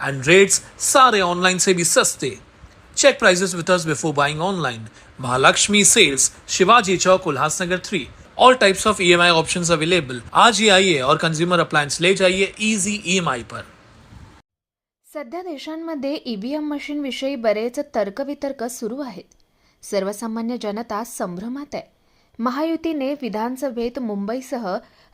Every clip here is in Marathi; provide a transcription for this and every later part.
And rates sare online se bhi saste check prices with us before buying online mahalakshmi sales shivaji chowk ulhasnagar 3 all types of emi options available आज ही आइए और कंज्यूमर अप्लायंस ले जाइए इजी ईएमआई पर सध्या देशांमध्ये ईव्हीएम मशीनविषयी बरेच तर्कवितर्क सुरू आहेत सर्वसामान्य जनता संभ्रमात आहे महायुतीने विधानसभेत मुंबईसह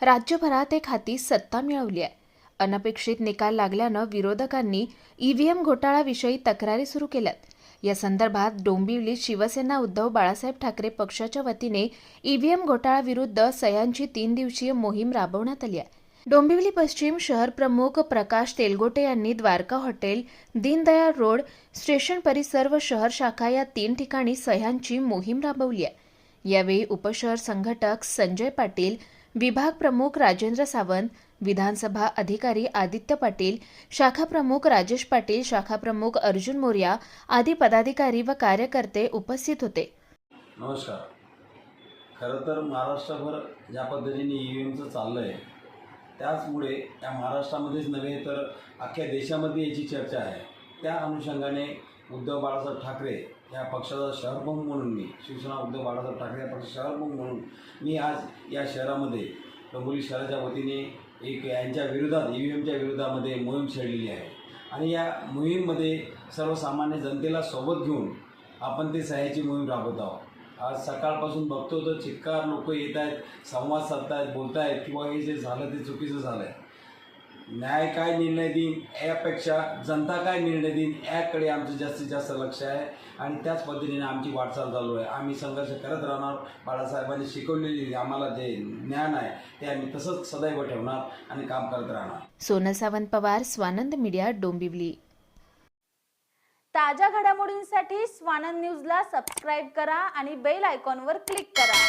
राज्यभरात एक हाती सत्ता मिळवली आहे अनपेक्षित निकाल लागल्यानं विरोधकांनी ईव्हीएम घोटाळाविषयी तक्रारी सुरू केल्यात. या संदर्भात डोंबिवलीत शिवसेना उद्धव बाळासाहेब ठाकरे पक्षाच्या वतीने ईव्हीएम घोटाळाविरुद्ध सह्यांची तीन दिवसीय मोहीम राबवण्यात आली आहे. डोंबिवली पश्चिम शहर प्रमुख प्रकाश तेलगोटे यांनी Dwarka hotel Deendayal road station परिसर व शहर शाखा या तीन ठिकाणी सह्यांची मोहीम राबवली आहे. यावेळी उपशहर संघटक संजय पाटील विभाग प्रमुख राजेंद्र सावंत विधानसभा अधिकारी आदित्य पाटील शाखा प्रमुख राजेश पाटील शाखा प्रमुख अर्जुन मोर्या आदी पदाधिकारी व कार्यकर्ते उपस्थित होते. नमस्कार. खरं तर महाराष्ट्रभर ज्या पद्धतीने ई व्ही एमचं चाललं आहे त्याचमुळे या महाराष्ट्रामध्येच नव्हे तर अख्ख्या देशामध्ये याची चर्चा आहे. त्या अनुषंगाने उद्धव बाळासाहेब ठाकरे या पक्षाचा शहरप्रमुख म्हणून मी शिवसेना उद्धव बाळासाहेब ठाकरे या पक्षाचा शहरप्रमुख म्हणून मी आज या शहरामध्ये डोंबिवली शहराच्या वतीने एक यांच्या विरोधात ई व्ही एमच्या विरोधामध्ये मोहीम छेडलेली आहे. आणि या मोहीममध्ये सर्वसामान्य जनतेला सोबत घेऊन आपण ते सह्याची मोहीम राबवत आहोत. आज सकाळपासून बघतो तर चिक्कार लोक येत आहेत संवाद साधत आहेत बोलत आहेत किंवा हे जे झालं ते चुकीचं झालं आहे न्याय काय निर्णय देईन यापेक्षा जनता काय निर्णय देईन याकडे आमचं जास्तीत जास्त लक्ष आहे. आणि त्याच पद्धतीने आमची वाटचाल चालू आहे. आम्ही संघर्ष करत राहणार. बाळासाहेबांनी शिकवलेली आम्हाला जे ज्ञान आहे ते आम्ही तसंच सदैव ठेवणार आणि काम करत राहणार. सोनं सावंत पवार स्वानंद मीडिया डोंबिवली. ताज्या घडामोडींसाठी स्वानंद न्यूजला सबस्क्राईब करा आणि बेल आयकॉनवर क्लिक करा.